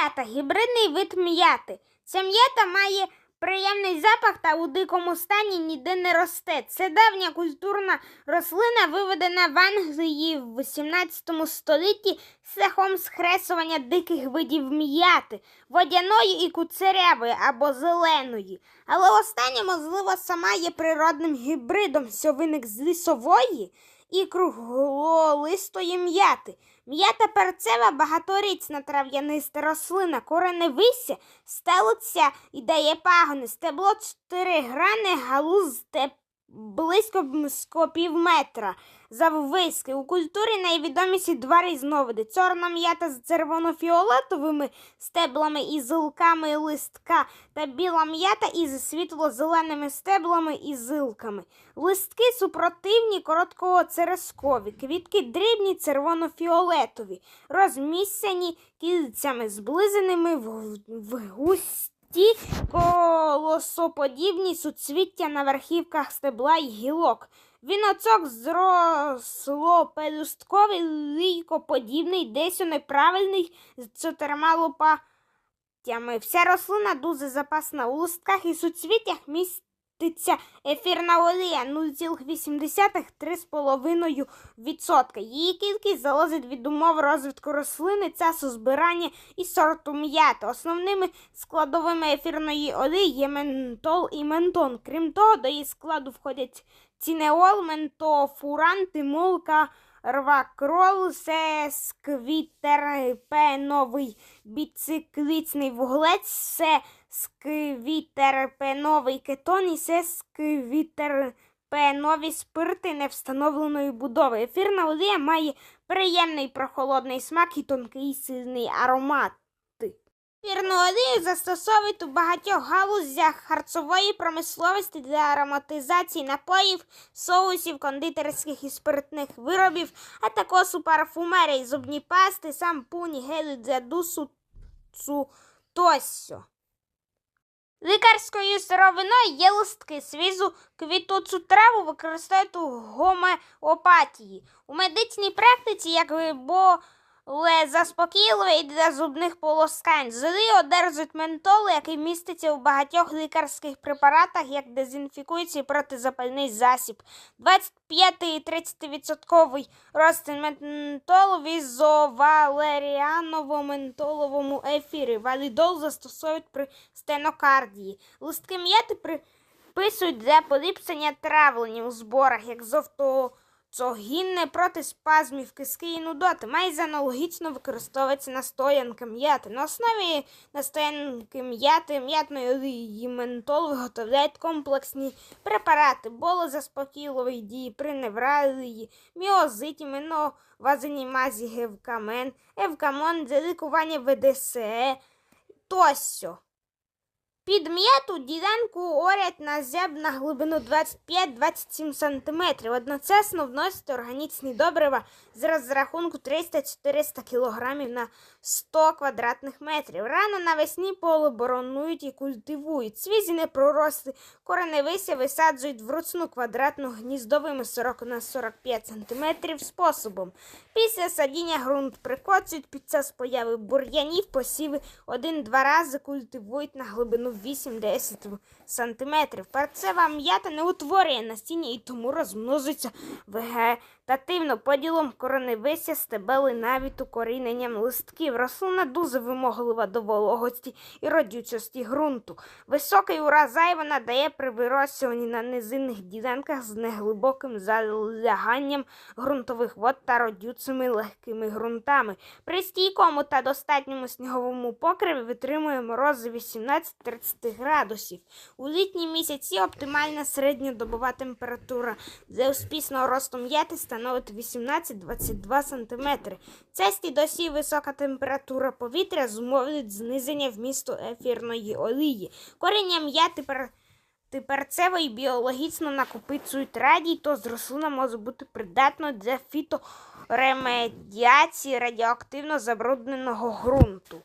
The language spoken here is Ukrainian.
М'ята гібридний вид м'яти. Ця м'ята має приємний запах та у дикому стані ніде не росте. Це давня культурна рослина, виведена в Англії в 18 столітті шляхом схресування диких видів м'яти, водяної і куцерявої або зеленої. Але остання, можливо, сама є природним гібридом, що виник з лісової і круглолистої м'яти. М'ята перцева багаторічна трав'яниста рослина, кореневися, стелиться і дає пагони. Стебло чотиригране, галуз степ близько пів метра. Заввиски. У культурі найвідоміші два різновиди. Чорна м'ята з червоно-фіолетовими стеблами і зилками листка та біла м'ята із світло-зеленими стеблами і зилками. Листки супротивні, короткоцерескові, квітки дрібні, червоно-фіолетові, розміщені кільцями, зблизеними в, в густі колосоподібні суцвіття на верхівках стебла й гілок. Віночок зросло-пелюстковий, лійкоподібний, десь у неправильний, з чотирма лопатями. Вся рослина дуже запасна. У листках і суцвіттях міститься ефірна олія 0,7-3,5%. Її кількість залежить від умов розвитку рослини, часу збирання і сорту м'яти. Основними складовими ефірної олії є ментол і ментон. Крім того, до її складу входять цінеол, ментофуран, тимолка, рвакрол, сесквітерпеновий біциклічний вуглець, сесквітерпеновий кетон і сесквітерпенові спирти невстановленої будови. Ефірна олія має приємний прохолодний смак і тонкий сильний аромат. Ефірну олію застосовують у багатьох галузях харчової промисловості для ароматизації напоїв, соусів, кондитерських і спиртних виробів, а також у парфумерії, зубні пасти, сампуні, гелі для дусу, цу, тощо. Лікарською сировиною є листки свізу, квіту цю траву використовують у гомеопатії. У медичній практиці як бо але заспокійливе і для зубних полоскань. Злі одержують ментол, який міститься у багатьох лікарських препаратах як дезінфікуючий протизапальний засіб. 25-30% розчин ментолу в ізовалеріаново-ментоловому ефірі. Валідол застосовують при стенокардії. Листки м'яти приписують для поліпшення травлення у зборах, як зовто Цогінне проти спазмів, киски і нудоти. Майже аналогічно використовується настоянка м'яти. На основі настоянки м'яти, м'ятної олії ментол виготовляють комплексні препарати, болозаспокійливої дії при невралії, міозиті, меновазиній мазі гевкамен, евкамон, для лікування ВДСЕ тощо. Під м'яту ділянку орять на зяб на глибину 25-27 см. Одночасно вносять органічні добрива з розрахунку 300-400 кг на 100 квадратних метрів. Рано навесні поле боронують і культивують. Свізі не проросли, кореневися висаджують вручну квадратну гніздовими 40 на 45 см способом. Після садіння ґрунт прикоцюють під час появи бур'янів, посіви один-два рази культивують на глибину 8-10 см. Перцева м'ята не утворює насіння і тому розмножується вегетативно поділом кореневися, стебели навіть укоріненням листків. Рослина дуже вимоглива до вологості і родючості ґрунту. Високий урожай вона дає при вирощуванні на низинних ділянках з неглибоким заляганням ґрунтових вод та родючими легкими ґрунтами. При стійкому та достатньому сніговому покриві витримує морози 18-30 градусів. У літні місяці оптимальна середньодобова температура для успішного росту м'яти становить 18-22 см. Часті досі висока температура повітря зумовлюють зниження вмісту ефірної олії. Коріння м'яти пер... перцевої біологічно накопичують радій, то з рослина може бути придатною для фіторемедіації радіоактивно забрудненого ґрунту.